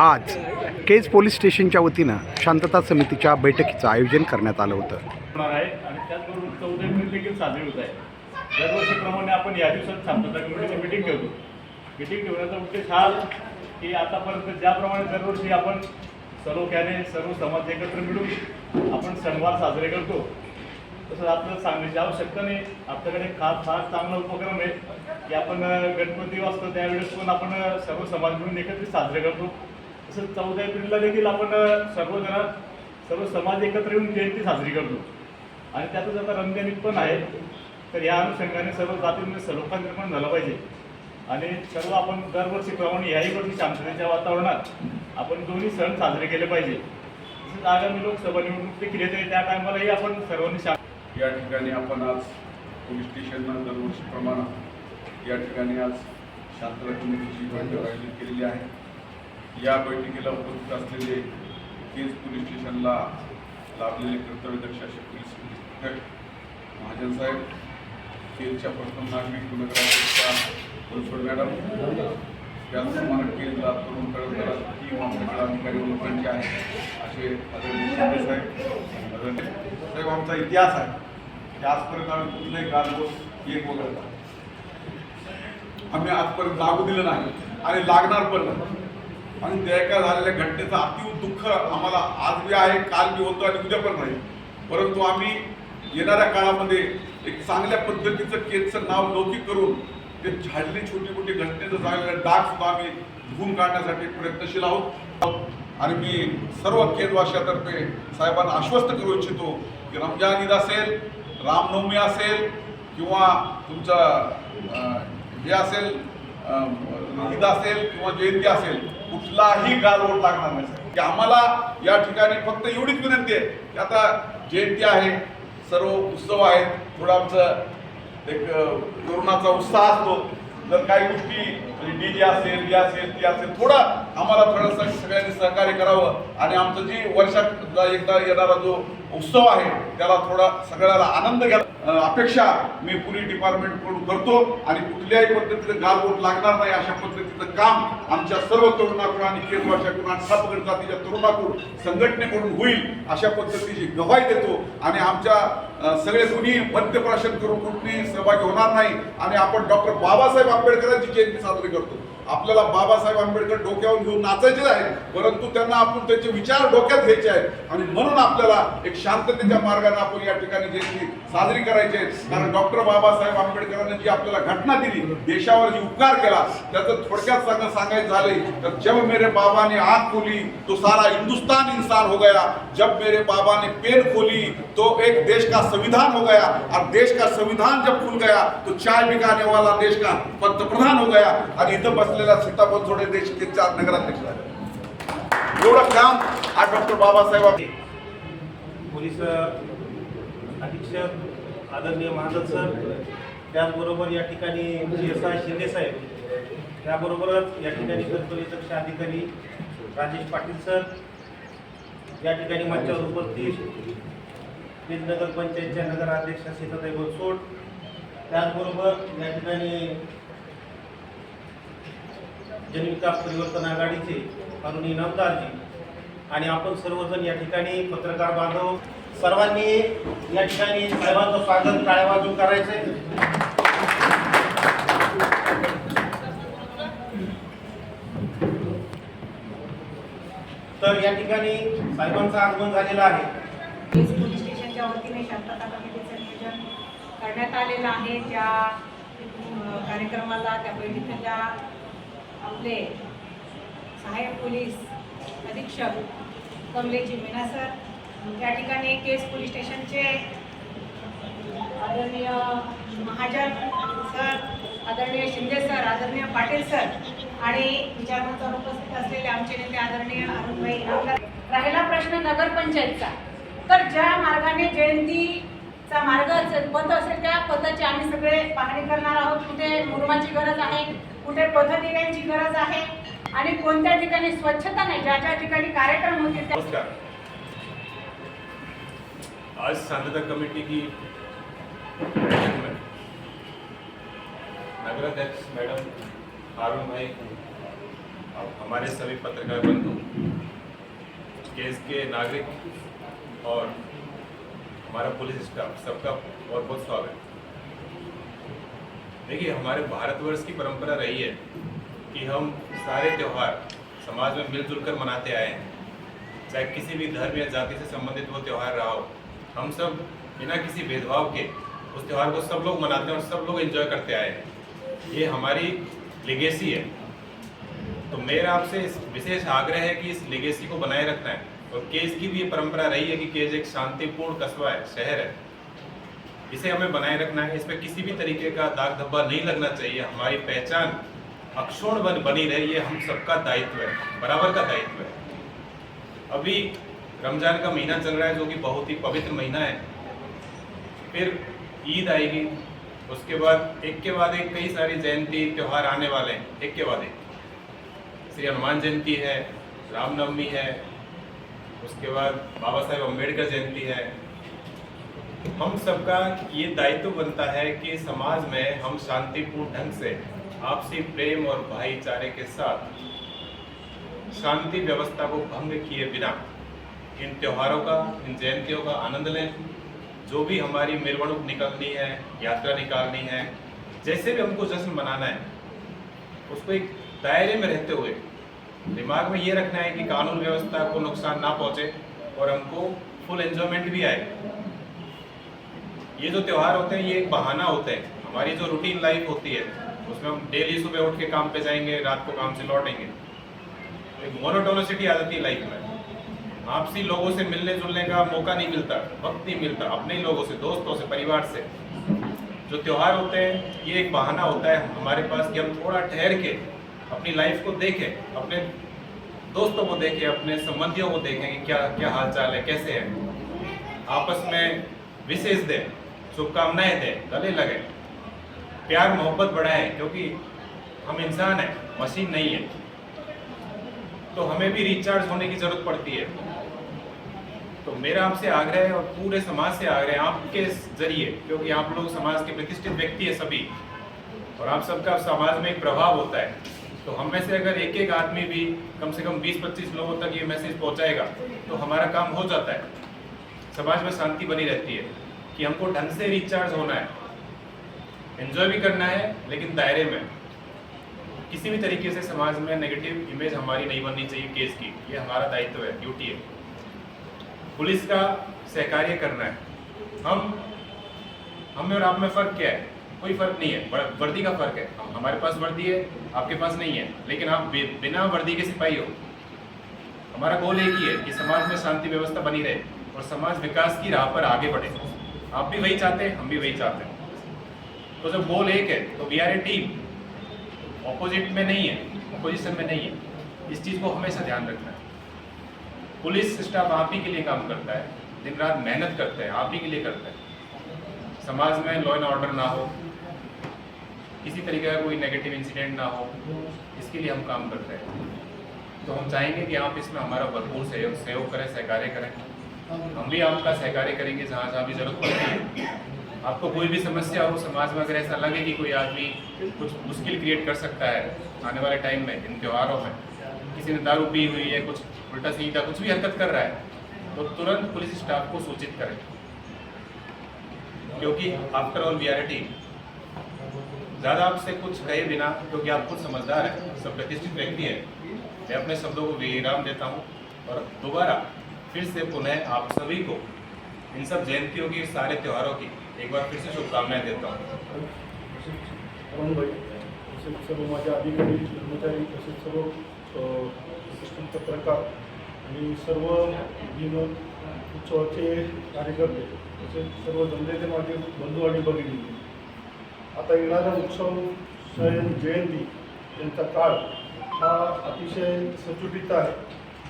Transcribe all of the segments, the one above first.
आज केज पोलीस स्टेशनच्या वतीनं शांतता समितीच्या बैठकीचं आयोजन करण्यात आलं होतं. होणार आहे आणि त्याचबरोबर चौदा एप्रिल देखील साजरी होत आहे. दरवर्षीप्रमाणे आपण या दिवसात शांतता कमिटीची मिटिंग ठेवतो. मिटिंग ठेवण्याचा उद्देश हा की आतापर्यंत ज्याप्रमाणे दरवर्षी आपण सलोख्याने सर्व समाज एकत्र मिळून आपण सणवार साजरे करतो तसं आपल्याला सांगण्याची आवश्यकता नाही. आपल्याकडे खास फार चांगला उपक्रम आहे. की आपण गणपती वाजतो त्यावेळेस पण आपण सर्व समाज मिळून एकत्रित साजरे करतो. तसंच चौदा एप्रिलला देखील आपण सर्वजण सर्व समाज एकत्र येऊन जयंती साजरी करतो. आणि त्यातच आता रमजान पण आहे. तर या अनुषंगाने सर्व जातींमध्ये सलोखा निर्माण झाला पाहिजे. आणि सर्व आपण दरवर्षीप्रमाणे याही वर्षी शांततेच्या वातावरणात आपण दोन्ही सण साजरे केले पाहिजे. तसेच आगामी लोकसभा निवडणूक देखील येते. त्या टायमालाही आपण सर्वांनी शांत या ठिकाणी आपण आज पोलीस स्टेशनला दरवर्षीप्रमाणे या ठिकाणी आज शांतता समितीची बैठक आयोजित केलेली आहे. या बैठकीला उपस्थित असलेले केज पोलीस स्टेशनला लाभलेले कर्तव्यदक्ष असे पोलीस अधीक्षक महाजन साहेब केजच्या प्रथम नागरिक गुन्हेगाराच्या बनसोड मॅडम. त्याचप्रमाणे केजला तरुण कळवणारा टीम आमच्याकडे अधिकारी लोकांचे आहे असे आदरणीय शिंदे साहेब. आदरणीय साहेब आमचा इतिहास आहे. की आजपर्यंत आम्ही कुठलंही गालबोट एक वगळता. आम्ही आजपर्यंत लागू दिलं नाही आणि लागणार पण नाही. आणि त्या एका झालेल्या घटनेचं अतिव दुःख आम्हाला आज बी आहे काल बी होतं आणि उद्या पण राहील परंतु आम्ही येणाऱ्या काळामध्ये एक चांगल्या पद्धतीचं केसचं नाव लौकिक करून ते झाडली छोटी मोठी घटनेचं झालेलं डाग सुद्धा आम्ही धुवून काढण्यासाठी प्रयत्नशील आहोत. आणि मी सर्व केंद्रवासियातर्फे साहेबांना आश्वस्त करू इच्छितो की रमजान ईद असेल रामनवमी असेल किंवा तुमचं हे असेल ईद असेल किंवा जयंती असेल कुठलाही गालवोट लागणार नाही की आम्हाला या ठिकाणी फक्त एवढीच विनंती आहे की आता जयंती आहे सर्व उत्सव आहेत थोडं आमचं एक तरुणाचा उत्साह असतो. जर काही गोष्टी म्हणजे डी जे असेल डी असेल ती असेल थोडा आम्हाला थोडंसं सगळ्यांनी सहकार्य करावं. आणि आमचं जी वर्षात एकदा येणारा जो उत्सव आहे त्याला थोडा सगळ्याला आनंद घ्यावा. अपेक्षा मी पोलीस डिपार्टमेंटकडून करतो आणि कुठल्याही पद्धतीचं गालबोट लागणार नाही अशा पद्धतीचं काम आमच्या सर्व तरुणाकडून आणि केंद्रवाशाकडून आणि सापगड जातीच्या तरुणाकडून संघटनेकडून होईल अशा पद्धतीची गवाही देतो. आणि आमच्या सगळे कुणी मध्यप्राशन करून कुठली सहभागी होणार नाही. आणि आपण डॉक्टर बाबासाहेब आंबेडकरांची जयंती साजरी करतो. आपल्याला बाबासाहेब आंबेडकर डोक्यावर घेऊन नाचायचे आहेत परंतु त्यांना आपण त्याचे विचार डोक्यात घ्यायचे आहेत. आणि म्हणून आपल्याला एक शांततेच्या मार्गाने आपण या ठिकाणी जयंती साजरी करायची आहे कारण डॉक्टर बाबासाहेब आंबेडकरांनी जी आपल्याला घटना दिली देशावर जी उपकार केला त्याचं थोडक्यात सांगा सांगायचं झाले तर जब मेरे बाबा ने खोली तो सारा हिंदुस्तान इंसान हो गया. जब मेरे बाबा ने पेन खोली तो एक देश का संविधान हो गया. और देश का संविधान जब खुल गया तो चाय बिकाने वाला देश का पंतप्रधान हो गया. आणि इथं असलेला सीता बनसोडे देश ते चार नगराध्यक्ष झाले एवढं काम हा डॉक्टर बाबासाहेब आंबेडकर पोलीस अधीक्षक आदरणीय महाजन सर त्याचबरोबर या ठिकाणी जी एस आय शिंदे साहेब त्याबरोबरच या ठिकाणी कर्तव्यदक्ष अधिकारी राजेश पाटील सर या ठिकाणी मंचावर उपस्थित बीड नगर पंचायतच्या नगराध्यक्षा सीताताई बनसोड त्याचबरोबर या ठिकाणी जनविकास परिवर्तन आघाडीचे माननीय नामदारजी आणि आपण सर्वजण या ठिकाणी पत्रकार बांधव सर्वांनी या ठिकाणी साहेबांचं स्वागत टाळ्या वाजून करायचंय. तर या ठिकाणी साहेबांचं आगमन झालेलं आहे. पोलीस स्टेशनच्या वतीने शांतता कमिटीचं नियोजन करण्यात आलेलं आहे. त्या कार्यक्रमाला त्या बैठकीला आपले सहाय्यक पोलीस अधीक्षक कमलेजी मीना सर या ठिकाणी केस पोलीस स्टेशनचे आदरणीय महाजन सर आदरणीय शिंदे सर आदरणीय पाटील सर आणि विचारमंचावर उपस्थित असलेले आमचे नेते आदरणीय अरुणभाई राहिला प्रश्न नगरपंचायतचा. तर ज्या मार्गाने जयंतीचा मार्ग असेल पथ असेल त्या पथाची आम्ही सगळे पाहणी करणार आहोत. कुठे मुरमाची गरज आहे. कुठे पथदिव्यांची गरज आहे. आणि कोणत्या ठिकाणी स्वच्छता नाही ज्या ज्या ठिकाणी कार्यक्रम होते नमस्कार. आज सांगता कमिटी की नगराध्यक्ष मैडम हारून भाई अब हमारे सभी पत्रकार बंधु केस के नागरिक और हमारा पुलिस स्टाफ सबका बहुत बहुत स्वागत। देखिए, हमारे भारतवर्ष की परंपरा रही है कि हम सारे त्यौहार समाज में मिलजुल कर मनाते आए हैं। चाहे किसी भी धर्म या जाति से संबंधित वो त्यौहार रहा हो, हम सब बिना किसी भेदभाव के उस त्यौहार को सब लोग मनाते हैं और सब लोग एंजॉय करते आए हैं। ये हमारी लिगेसी है। तो मेरा आपसे इस विशेष आग्रह है कि इस लिगेसी को बनाए रखना है और केज की भी ये परंपरा रही है कि केज एक शांतिपूर्ण कस्बा है, शहर है। इसे हमें बनाए रखना है। इसमें किसी भी तरीके का दाग धब्बा नहीं लगना चाहिए। हमारी पहचान अक्षुण बन बनी रहे, ये हम सबका दायित्व है, बराबर का दायित्व है। अभी रमज़ान का महीना चल रहा है, जो कि बहुत ही पवित्र महीना है। फिर ईद आएगी, उसके बाद, एक के बाद एक कई सारी जयंती, त्यौहार आने वाले हैं, एक के बाद एक। श्री हनुमान जयंती है रामनवमी है, उसके बाद बाबा साहेब अंबेडकर जयंती है हम सबका ये दायित्व बनता है कि समाज में हम शांतिपूर्ण ढंग से आपसी प्रेम और भाईचारे के साथ शांति व्यवस्था को भंग किए बिना इन त्योहारों का, इन जयंतियों का आनंद लें। जो भी हमारी मिरवणुक निकलनी है, यात्रा निकालनी है, जैसे भी हमको जश्न मनाना है, उसको एक दायरे में रहते हुए दिमाग में ये रखना है कि कानून व्यवस्था को नुकसान ना पहुँचे और हमको फुल एंजॉयमेंट भी आए। ये जो त्यौहार होते हैं, ये एक बहाना होते हैं। हमारी जो रूटीन लाइफ होती है, उसमें हम डेली सुबह उठ के काम पे जाएँगे, रात को काम से लौटेंगे। एक मोनोटोनोसिटी आ जाती है लाइफ में। आपसी लोगों से मिलने जुलने का मौका नहीं मिलता, वक्त नहीं मिलता, अपने ही लोगों से, दोस्तों से, परिवार से। जो त्यौहार होते हैं, ये एक बहाना होता है हमारे पास कि हम थोड़ा ठहर के अपनी लाइफ को देखें, अपने दोस्तों को देखें, अपने संबंधियों को देखें कि क्या क्या हाल चाल है, कैसे है। आपस में विशेष दें। शुभकामनाएँ दें, गले लगे। प्यार, मोहब्बत बढ़ाएँ, क्योंकि हम इंसान हैं, मशीन नहीं है। तो हमें भी रिचार्ज होने की ज़रूरत पड़ती है। तो मेरा आपसे आग्रह है और पूरे समाज से आग्रह है, आपके ज़रिए, क्योंकि आप लोग समाज के प्रतिष्ठित व्यक्ति है सभी, और आप सबका समाज में एक प्रभाव होता है। तो हम में से अगर एक एक आदमी भी, कम से कम 20-25 लोगों तक ये मैसेज पहुंचाएगा तो हमारा काम हो जाता है। समाज में शांति बनी रहती है। कि हमको ढंग से रिचार्ज होना है। एंजॉय भी करना है, लेकिन दायरे में। किसी भी तरीके से समाज में नेगेटिव इमेज हमारी नहीं बननी चाहिए केस की। ये हमारा दायित्व है ड्यूटी है। पुलिस का सहकार्य करना है। हम हम में और आप में फ़र्क क्या है? कोई फ़र्क नहीं है। वर्दी का फ़र्क है। हम हमारे पास वर्दी है, आपके पास नहीं है। लेकिन आप बिना वर्दी के सिपाही हो। हमारा गोल एक ही है कि समाज में शांति व्यवस्था बनी रहे और समाज विकास की राह पर आगे बढ़े। आप भी वही चाहते हैं, हम भी वही चाहते हैं। तो जब गोल एक है तो we are a team opposite में नहीं है अपोजिशन में नहीं है। इस चीज़ को हमेशा ध्यान रखना है। पुलिस स्टाफ आप ही के लिए काम करता है दिन रात मेहनत करता है, आप ही के लिए करता है। समाज में लॉ एंड ऑर्डर ना हो, किसी तरीके का कोई नेगेटिव इंसिडेंट ना हो, इसके लिए हम काम करते हैं। तो हम चाहेंगे कि आप इसमें हमारा भरपूर सहयोग सहयोग करें, सहकार्य करें। हम भी आपका सहकार्य करेंगे, जहाँ जहाँ भी ज़रूरत पड़ती है। आपको कोई भी समस्या हो, समाज में अगर ऐसा लगे कि कोई आदमी कुछ मुश्किल क्रिएट कर सकता है, आने वाले टाइम में, इन त्योहारों में, किसी ने दारू पी हुई है, कुछ उल्टा सीधा, कुछ भी हरकत कर रहा है तो तुरंत पुलिस स्टाफ को सूचित करें। क्योंकि after all we are team ज़्यादा आपसे कुछ कहे बिना, क्योंकि आप खुद समझदार हैं, सब प्रतिष्ठित व्यक्ति है, मैं अपने शब्दों को विराम देता हूँ और दोबारा फिर से पुनः आप सभी को इन सब जयंतियों की सारे त्योहारों की एक बार फिर से शुभकामनाएँ देता हूँ। तसेच अधिकारी कर्मचारी तसेच सर्व अ, प्रतिष्ठित पत्रकार आणि सर्व दिन उत्सवाचे कार्यकर्ते तसेच सर्व जनतेचे माझे बंधू आणि भगिनी आता येणारा उत्सव सण जयंती यांचा काळ हा अतिशय सचोटीत आहे.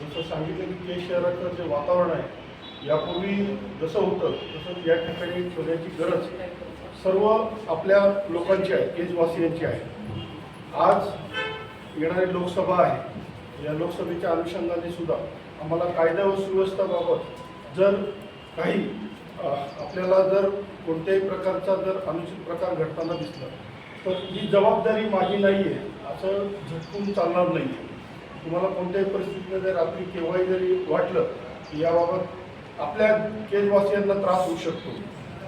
जसं सांगितलं की केश शहराचं जे वातावरण आहे यापूर्वी जसं होतं तसंच या ठिकाणी ठेवण्याची गरज सर्व आपल्या लोकांची आहे केजवासियांची आहे. आज येणारी लोकसभा आहे या लोकसभेच्या अनुषंगाने सुद्धा आम्हाला कायदा व सुव्यवस्थाबाबत जर काही आपल्याला जर कोणत्याही प्रकारचा जर अनुचित प्रकार घडताना दिसला तर ही जबाबदारी माझी नाही आहे असं झटकून चालणार नाही आहे तुम्हाला कोणत्याही परिस्थितीमध्ये रात्री केव्हाही जरी वाटलं की याबाबत आपल्या केजवासियांना त्रास होऊ शकतो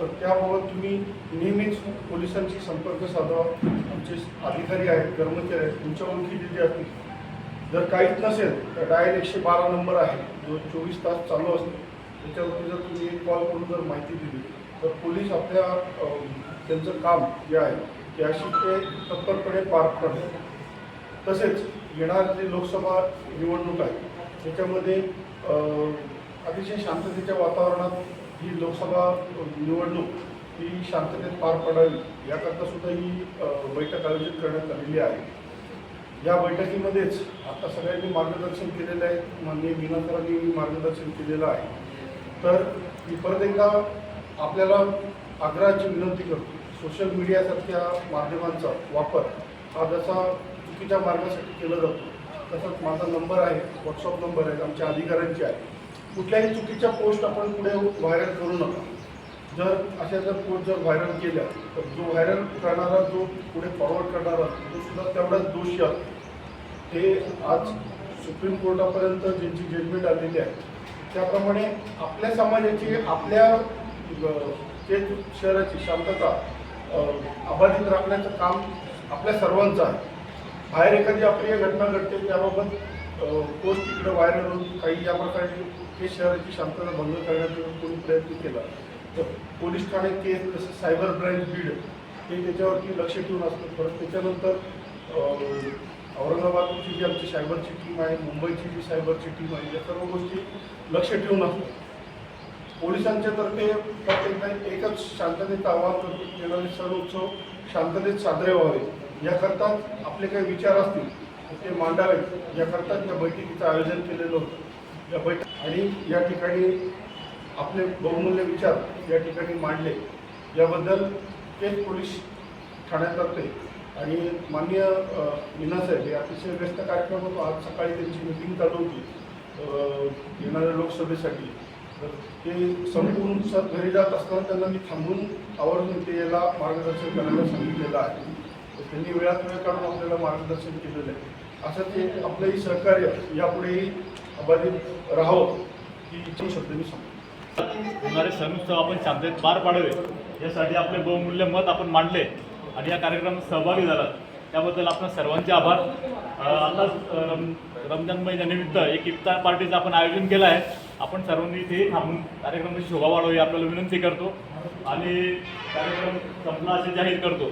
तर त्याबाबत तुम्ही नेहमीच पोलिसांशी संपर्क साधावा. आमचे अधिकारी आहेत कर्मचारी आहेत तुमच्या ओळखीचे जे असतील जर काहीच नसेल तर डायल एकशे बारा नंबर आहे जो चोवीस तास चालू असतो. त्याच्यावरती जर तुम्ही एक कॉल करून जर माहिती दिली तर पोलीस आपल्या त्यांचं काम जे आहे ते अशी ते तत्परपणे पार करतात तसेच येणार जे लोकसभा निवडणूक आहे त्याच्यामध्ये अतिशय शांततेच्या वातावरणात ही लोकसभा निवडणूक ही शांततेत पार पडावी याकरता सुद्धा ही बैठक आयोजित करण्यात आलेली आहे. या बैठकीमध्येच आता सगळ्यांनी मार्गदर्शन केलेलं आहे माननीय मीना मार्गदर्शन केलेलं आहे. तर मी परत एकदा आपल्याला आग्रहाची विनंती करतो सोशल मीडियासारख्या माध्यमांचा वापर हा जसा चुकीच्या मार्गासाठी केलं जातो. तसंच माझा नंबर आहे व्हॉट्सअप नंबर आहे आमच्या अधिकाऱ्यांचे आहे. कुठल्याही चुकीच्या पोस्ट आपण पुढे व्हायरल करू नका. जर अशा जर पोस्ट जर व्हायरल केल्या तर जो व्हायरल करणारा जो पुढे फॉरवर्ड करणारा तो सुद्धा तेवढाच दोषी आहे. ते आज सुप्रीम कोर्टापर्यंत ज्यांची जजमेंट आलेली आहे त्याप्रमाणे आपल्या समाजाची आपल्या ते शहराची शांतता अबाधित राखण्याचं काम आपल्या सर्वांचं आहे. बाहेर एखादी अप्रिय घटना घडते त्याबाबत पोस्ट इकडे व्हायरल होऊन काही या प्रकारे ते शहराची शांतता भंग करण्याचा कोणी प्रयत्न केला तर पोलीस ठाणे केस जसं सायबर ब्रँच बीड हे त्याच्यावरती लक्ष ठेवून असतं. परत त्याच्यानंतर औरंगाबादची जी आमची सायबरची टीम आहे मुंबईची जी सायबरची टीम आहे या सर्व गोष्टी लक्ष ठेवून असतात पोलिसांच्या तर्फे प्रत्येकदा एकच शांततेचं आवाहन करतो येणारे सण उत्सव शांततेत साजरे व्हावे. याकरता आपले काही विचार असतील तर ते मांडावेत. याकरता या बैठकीचं आयोजन केलेलं होतं. या बैठक आणि या ठिकाणी आपले बहुमूल्य विचार या ठिकाणी मांडले. याबद्दल तेच पोलीस ठाण्यातर्फे आणि माननीय अ, साहेब हे अतिशय व्यस्त कार्यक्रम होतो. आज सकाळी त्यांची मिटिंग चालू होती. येणाऱ्या लोकसभेसाठी. तर ते संपूर्ण घरी जात असताना त्यांना मी थांबून आवर्जून ते याला मार्गदर्शन करायला सांगितलेलं आहे. तर त्यांनी वेळात वेळ काढून आपल्याला मार्गदर्शन केलेलं आहे. असं ते आपलंही सहकार्य यापुढेही अबाधित राहावं ही इच्छा शब्द मी सांगतो. होणारे सण उत्सव आपण शांततेत पार पाडावे यासाठी आपले बहुमूल्य मत आपण मांडले आणि या कार्यक्रमात सहभागी झालात. त्याबद्दल आपण सर्वांचे आभार. आताच रम रमजान महिन्यानिमित्त एक इफ्तार पार्टीचं आपण आयोजन केलं आहे. आपण सर्वांनी इथे थांबून कार्यक्रमाची शोभा वाढवावी आपल्याला विनंती करतो. आणि कार्यक्रम संपला असे जाहीर करतो.